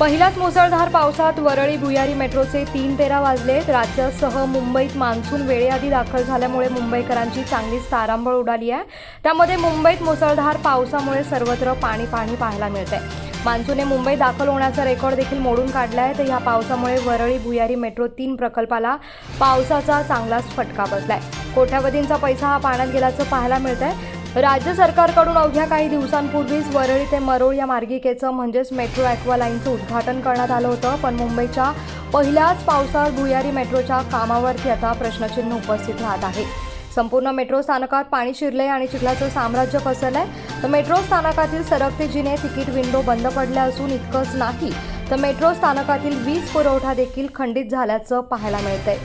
पहिल्याच मुसळधार पावसात वरळी भुयारी मेट्रोचे तीन तेरा वाजले. राज्यासह मुंबईत मान्सून वेळेआधी दाखल झाल्यामुळे मुंबईकरांची चांगलीच तारांबळ उडाली आहे. त्यामध्ये मुंबईत मुसळधार पावसामुळे सर्वत्र पाणी पाणी पाहायला मिळतंय. मान्सूनने मुंबई दाखल होण्याचा रेकॉर्ड देखील मोडून काढला आहे तर ह्या पावसामुळे वरळी भुयारी मेट्रो तीन प्रकल्पाला पावसाचा चांगलाच फटका बसलाय. कोट्यावधींचा पैसा हा पाण्यात गेल्याचं पाहायला मिळतंय. राज्य सरकारकडून अवघ्या काही दिवसांपूर्वीच वरळी ते मरोळ या मार्गिकेचं म्हणजेच मेट्रो ॲक्वा लाईनचं उद्घाटन करण्यात आलं होतं. पण मुंबईच्या पहिल्याच पावसात भुयारी मेट्रोच्या कामावरती आता प्रश्नचिन्ह उपस्थित राहत आहे. संपूर्ण मेट्रो स्थानकात पाणी शिरले आणि चिखलाचं साम्राज्य पसरलंय. तर मेट्रो स्थानकातील सरकते जिने तिकीट विंडो बंद पडल्या असून इतकंच नाही तर मेट्रो स्थानकातील वीज पुरवठा देखील खंडित झाल्याचं पाहायला मिळतंय.